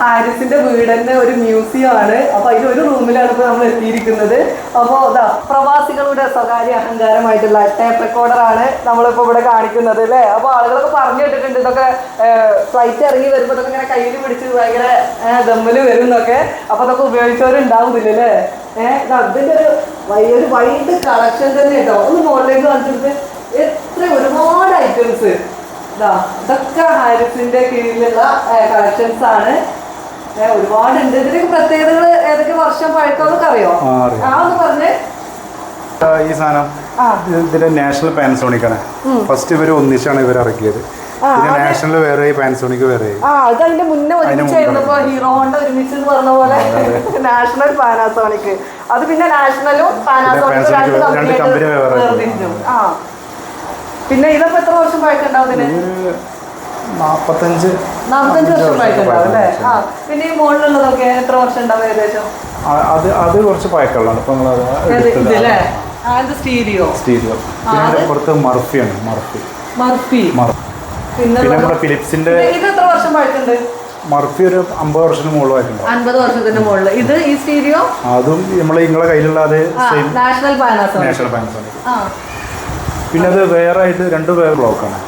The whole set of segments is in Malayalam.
ഹാരിസിന്റെ വീട് തന്നെ ഒരു മ്യൂസിയം ആണ് അപ്പൊ അതിൽ ഒരു റൂമിലാണ് ഇപ്പൊ നമ്മൾ എത്തിയിരിക്കുന്നത്. അപ്പൊ ഇതാ പ്രവാസികളുടെ സ്വകാര്യ അഹങ്കാരമായിട്ടുള്ള ടേപ്പ് റെക്കോർഡർ ആണ് നമ്മളിപ്പോ ഇവിടെ കാണിക്കുന്നത് അല്ലേ? അപ്പൊ ആളുകളൊക്കെ പറഞ്ഞു കേട്ടിട്ടുണ്ട് ഇതൊക്കെ ഫ്ലൈറ്റ് ഇറങ്ങി വരുമ്പോ ഇതൊക്കെ ഇങ്ങനെ കയ്യിൽ പിടിച്ച് ഭയങ്കര ദമ്മിൽ വരും എന്നൊക്കെ. അപ്പൊ അതൊക്കെ ഉപയോഗിച്ചവരുണ്ടാവുന്നില്ല അല്ലേ? ഏഹ് അതിന്റെ ഒരു വലിയൊരു വൈഡ് കളക്ഷൻ തന്നെ കേട്ടോ. ഒന്ന് മുകളിലേക്ക് കാണിച്ചിട്ട് എത്ര ഒരുപാട് ഐറ്റംസ് ഇതാ ഇതൊക്കെ ഹാരിസിന്റെ കീഴിലുള്ള കളക്ഷൻസ് ആണ്. ഒരുപാടുണ്ട്. ഇതിനൊക്കെ പ്രത്യേകതകൾ ഏതൊക്കെ വർഷം അറിയോ? ആ, അറിയാം. ഒന്ന് പറഞ്ഞേ. ഈ സാധനം ഇതിന്റെ നാഷണൽ പാനസോണിക് ആണ്. ഫസ്റ്റ് ഇവർ ഒന്നിച്ചാണ് ഇവർ ഇറക്കിയത്. പിന്നെ നാഷണൽ വേറെ പാനസോണിക് വേറെ. അത് അതിന്റെ മുന്നേ ഒരുമിച്ചായിരുന്നു ഹീറോ ഹോണ്ട ഒരുമിച്ച് പറഞ്ഞ പോലെ നാഷണൽ പാനാസോണിക് അത് പിന്നെ നാഷണലും പാനാസോണിക് Panasonic രണ്ട് രണ്ട് വേറെ പിന്നെ ഇതൊക്കെ എത്ര വർഷം പഴക്കുണ്ടാവും നാൽപ്പത്തഞ്ച് വർഷം പഴക്കുണ്ടാവും അല്ലേ? ആ പിന്നെ ഈ മുകളിലുള്ളതൊക്കെ എത്ര വർഷം ഉണ്ടാവും ഏകദേശം? അത് അത് കുറച്ച് പഴക്കമുള്ളതാണ്. ഇപ്പൊ ആ സ്റ്റീരിയോ. സ്റ്റീരിയോ. പിന്നെ പുറത്ത് മർഫിയാണ് മർഫി. മർഫി. പിന്നെ നമ്മുടെ ഫിലിപ്സിന്റെ ഇത് എത്ര വർഷം പഴക്കുണ്ട് മർഫി ഒരു അമ്പത് വർഷത്തിന് മുകളിലായിട്ടുണ്ട് അൻപത് വർഷത്തിന് മുകളിൽ. ഇത് ഈ സ്റ്റീരിയോ? അതും നമ്മളെ നിങ്ങളെ കയ്യിലുള്ള അതേ നാഷണൽ പാനാസോണിക് നാഷണൽ പാനസോണിക് പിന്നെ അത് വേറെ ആയിട്ട് രണ്ട് വേറെ ബ്ലോക്കാണ്.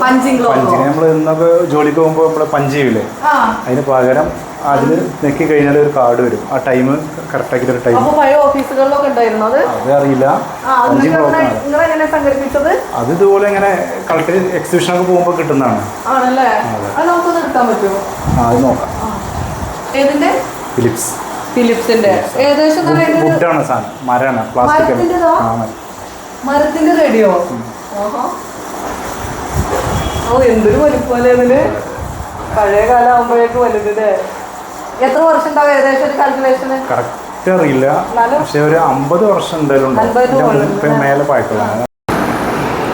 പഞ്ചിങ് നമ്മൾ ഇന്നൊക്കെ ജോലിക്ക് പോകുമ്പോൾ നമ്മൾ പഞ്ച് ചെയ്യൂലേ? അതിന് പകരം അതിൽ നെക്കി കഴിഞ്ഞാൽ ഒരു കാർഡ് വരും. ആ ടൈം കറക്റ്റാക്കിയിട്ട് ഒരു ടൈം അത്? അറിയില്ല. പഞ്ചിങ് ബ്ലോക്കാണ്. അത് ഇതുപോലെ ഇങ്ങനെ കളക്ടർ എക്സിബിഷനൊക്കെ പോകുമ്പോൾ കിട്ടുന്നതാണ്. അത്. നോക്കാം. ഫിലിപ്സ്. ഫിലിപ്സിന്റെ. ഏകദേശം ഫുഡാണ് പറയുന്നത് സാധനം. മരമാണ് പ്ലാസ്റ്റിക് മരത്തിന്റേതോ? മരത്തിന്റെ റെഡിയോ ഓ എന്തൊരു വലിപ്പോലെ ഇതിൽ. പഴയ കാലം ആകുമ്പോഴേക്ക് വലുതല്ലേ എത്ര വർഷം ഉണ്ടാവും ഏകദേശം ഒരു കാൽക്കുലേഷന് കറക്റ്റ് അറിയില്ല. പക്ഷെ ഒരു അമ്പത് വർഷം എന്തായാലും മേലെ പായ്ക്കളാണ്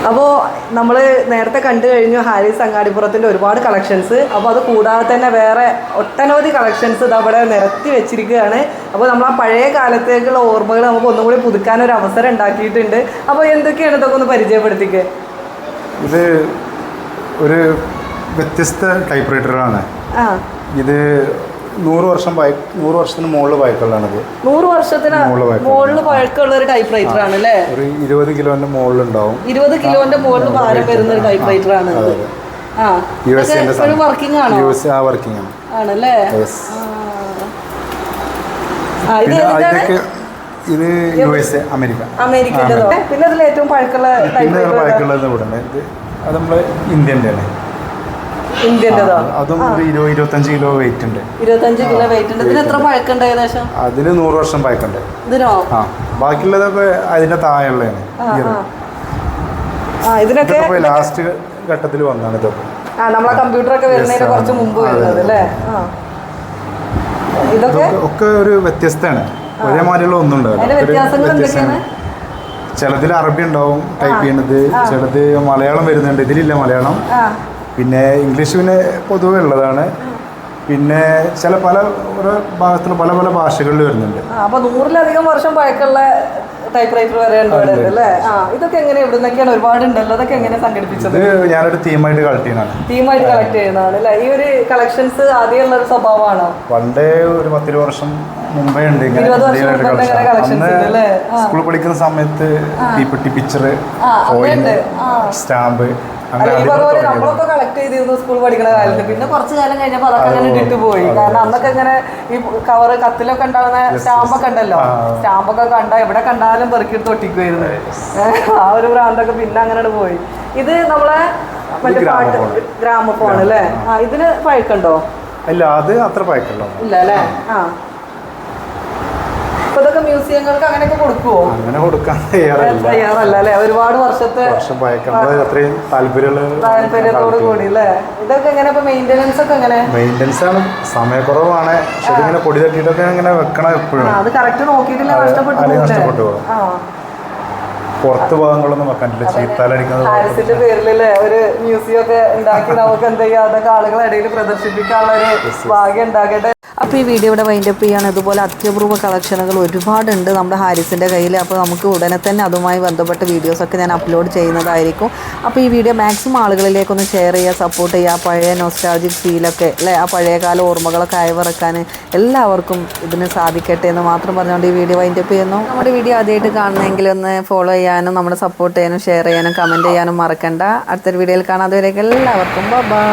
അപ്പോൾ നമ്മൾ നേരത്തെ കണ്ടു കഴിഞ്ഞു ഹാരിസ് അങ്ങാടിപ്പുറത്തിന്റെ ഒരുപാട് കളക്ഷൻസ് അപ്പോൾ അത് കൂടാതെ തന്നെ വേറെ ഒട്ടനവധി കളക്ഷൻസ് ഇത് അവിടെ നിരത്തി വെച്ചിരിക്കുകയാണ്. അപ്പോൾ നമ്മൾ ആ പഴയ കാലത്തേക്കുള്ള ഓർമ്മകൾ നമുക്ക് ഒന്നും കൂടി പുതുക്കാൻ ഒരു അവസരം ഉണ്ടാക്കിയിട്ടുണ്ട്. അപ്പോൾ എന്തൊക്കെയാണ് ഇതൊക്കെ ഒന്ന് പരിചയപ്പെടുത്തിക്ക്? ഇത് ഒരു വ്യത്യസ്ത ടൈപ്പ് റൈറ്ററാണ് ആ. ഇത് നൂറ് വർഷം നൂറ് വർഷത്തിന് മുകളിൽ ബൈക്കുകളാണിത് നൂറ് വർഷത്തിന് മുകളിൽ പഴക്കമുള്ള ഒരു ടൈപ്പ് റൈറ്റർ ആണ് അല്ലേ ഒരു ഇരുപത് കിലോന്റെ മുകളിൽ ഉണ്ടാവും ഇരുപത് കിലോന്റെ മുകളിൽ ഭാരം വരുന്ന ഒരു ടൈപ്പ് റൈറ്റർ ആണ് യു എസ് വർക്കിംഗ് ആണ്? യു എസ് ആ വർക്കിംഗ് ആണ്. ആണല്ലേ. ആ. ഇത് യു എസ് അമേരിക്ക. അമേരിക്കന്റെതോ? പിന്നെ അതിൽ ഏറ്റവും പഴക്കമുള്ള ബൈക്കുള്ളത് ഇവിടെ അത് നമ്മൾ ഇന്ത്യന്റെ ആണ് അതും ഒരു ഇരുപത് ഇരുപത്തഞ്ച് കിലോ വെയിറ്റ് ഉണ്ട്. ഇരുപത്തഞ്ച് കിലോ വെയിറ്റ് ഉണ്ട്. ഇതിന് എത്ര ഏകദേശം? അതിന് നൂറ് വർഷം പഴക്കുണ്ട് ഇതിനോ? ആ ബാക്കിയുള്ളതൊക്കെ അതിന്റെ താഴെയുള്ളതാണ് ഇതിനൊക്കെ ലാസ്റ്റ് ഘട്ടത്തിൽ വന്നാണ് ഇതൊക്കെ ആ നമ്മളെ കമ്പ്യൂട്ടറൊക്കെ വരുന്നതിന് Yes, കുറച്ച് ആ. മുമ്പ് വരുന്നത് അല്ലേ? ആ. ഇതൊക്കെ? ഒക്കെ ഒരു വ്യത്യസ്തമാണ്. ഒരേമാതിരിയുള്ള ഒന്നും ഉണ്ടാവില്ല അതിന്റെ ഒരു വ്യത്യാസങ്ങൾ വ്യത്യസ്തമാണ്. ചിലതിൽ അറബി ഉണ്ടാവും ടൈപ്പ് ചെയ്യണത് ചിലത് മലയാളം വരുന്നുണ്ട്. ഇതിലില്ല മലയാളം. പിന്നെ ഇംഗ്ലീഷ് പിന്നെ പൊതുവെ ഉള്ളതാണ്. പിന്നെ ചില പല ഓരോ ഭാഗത്തുള്ള പല പല ഭാഷകളിൽ വരുന്നുണ്ട്. അപ്പൊ നൂറിലധികം വർഷം പഴക്കമുള്ള ടൈപ്പ് റൈറ്റർ വരെ അല്ലേ? ആ ഇതൊക്കെ എങ്ങനെ ഇവിടെ നിന്നൊക്കെയാണ് ഒരുപാട് ഉണ്ടല്ലോ അതൊക്കെ എങ്ങനെ സംഘടിപ്പിച്ചത്? ഞാനൊരു തീമായിട്ട് കളക്ട് ചെയ്യുന്നതാണ്. ടീമായിട്ട് കളക്ട് ചെയ്യുന്നതാണ് അല്ലേ? ഈ ഒരു കളക്ഷൻസ് ആദ്യമുള്ള ഒരു സ്വഭാവമാണോ? പണ്ട് ഒരു പത്തിരു വർഷം മുമ്പേ ഉണ്ട്. സ്കൂളിൽ പഠിക്കുന്ന സമയത്ത് തീപ്പെട്ടി പിക്ചർ സ്റ്റാമ്പ് നമ്മളൊക്കെ കളക്ട് ചെയ്തിരുന്നു സ്കൂൾ പഠിക്കുന്ന കാലത്ത്. പിന്നെ കുറച്ച് കാലം കഴിഞ്ഞപ്പോൾ അതൊക്കെ അങ്ങനെ ഇട്ടിട്ട് പോയി. കാരണം അന്നൊക്കെ ഇങ്ങനെ ഈ കവർ കത്തിലൊക്കെ ഉണ്ടാകുന്ന സ്റ്റാമ്പൊക്കെ ഉണ്ടല്ലോ. സ്റ്റാമ്പൊക്കെ കണ്ട എവിടെ കണ്ടാലും പെറുക്കിയെടുത്ത് ഒട്ടിക്കുമായിരുന്നു ആ ഒരു ഭ്രാന്തൊക്കെ പിന്നെ അങ്ങനെ പോയി. ഇത് നമ്മളെ മറ്റേ പാട്ട് ഗ്രാമഫോൺ. അല്ലേ? ആ ഇതിന് പഴക്കുണ്ടോ ഇല്ല അത് അത്ര പഴക്കമുള്ള ഇല്ല അല്ലേ? ആ. ഇപ്പൊ ഇതൊക്കെ മ്യൂസിയങ്ങൾക്ക് അങ്ങനെയൊക്കെ കൊടുക്കുവോ? അങ്ങനെ കൊടുക്കാൻ തയ്യാറല്ല. തയ്യാറല്ല അല്ലേ? ഒരുപാട് വർഷത്തെ വർഷം അത്രയും താല്പര്യത്തോട് കൂടി അല്ലേ? ഇതൊക്കെ എങ്ങനെ ഇപ്പൊ മെയിന്റെനൻസ് ഒക്കെ എങ്ങനെ? മെയിന്റനൻസ് ആണ്. സമയക്കുറവാണ്. പക്ഷെ ഇതിങ്ങനെ പൊടി തട്ടിയിട്ടൊക്കെ ഇങ്ങനെ വെക്കണം എപ്പോഴും. അത് കറക്റ്റ് നോക്കിയിട്ടില്ല നഷ്ടപ്പെട്ടു? നഷ്ടപ്പെട്ടു പുറത്ത് ഭാഗങ്ങളൊന്നും വെക്കാനില്ല. ചീത്താലടിക്കുന്നത് ഹാരിസിന്റെ പേരിലല്ലേ ഒരു മ്യൂസിയം ഒക്കെ ഉണ്ടാക്കി നമുക്ക് എന്ത് ചെയ്യാം? അതൊക്കെ ആളുകളെ ഇടയിൽ പ്രദർശിപ്പിക്കാനുള്ള ഒരു ഭാഗ്യം ഉണ്ടാകട്ടെ. അപ്പോൾ ഈ വീഡിയോ ഇവിടെ വൈൻഡപ്പ് ചെയ്യാണ്. ഇതുപോലെ അത്യപൂർവ കളക്ഷനുകൾ ഒരുപാടുണ്ട് നമ്മുടെ ഹാരിസിന്റെ കയ്യിൽ അപ്പോൾ നമുക്ക് ഉടനെ തന്നെ അതുമായി ബന്ധപ്പെട്ട വീഡിയോസൊക്കെ ഞാൻ അപ്ലോഡ് ചെയ്യുന്നതായിരിക്കും. അപ്പോൾ ഈ വീഡിയോ മാക്സിമം ആളുകളിലേക്കൊന്ന് ഷെയർ ചെയ്യുക സപ്പോർട്ട് ചെയ്യുക. പഴയ നോസ്റ്റാൾജിക് ഫീലൊക്കെ അല്ലേ? ആ പഴയകാല ഓർമ്മകളൊക്കെ അയവിറക്കാൻ എല്ലാവർക്കും ഇതിന് സാധിക്കട്ടെ എന്ന് മാത്രം പറഞ്ഞുകൊണ്ട് ഈ വീഡിയോ വൈൻഡപ്പ് ചെയ്യുന്നു. നമ്മുടെ വീഡിയോ ആദ്യമായിട്ട് കാണണമെങ്കിൽ ഒന്ന് ഫോളോ ചെയ്യാനും നമ്മുടെ സപ്പോർട്ട് ചെയ്യാനും ഷെയർ ചെയ്യാനും കമന്റ് ചെയ്യാനും മറക്കണ്ട. അടുത്തൊരു വീഡിയോയിൽ കാണാതെ എല്ലാവർക്കും ബൈ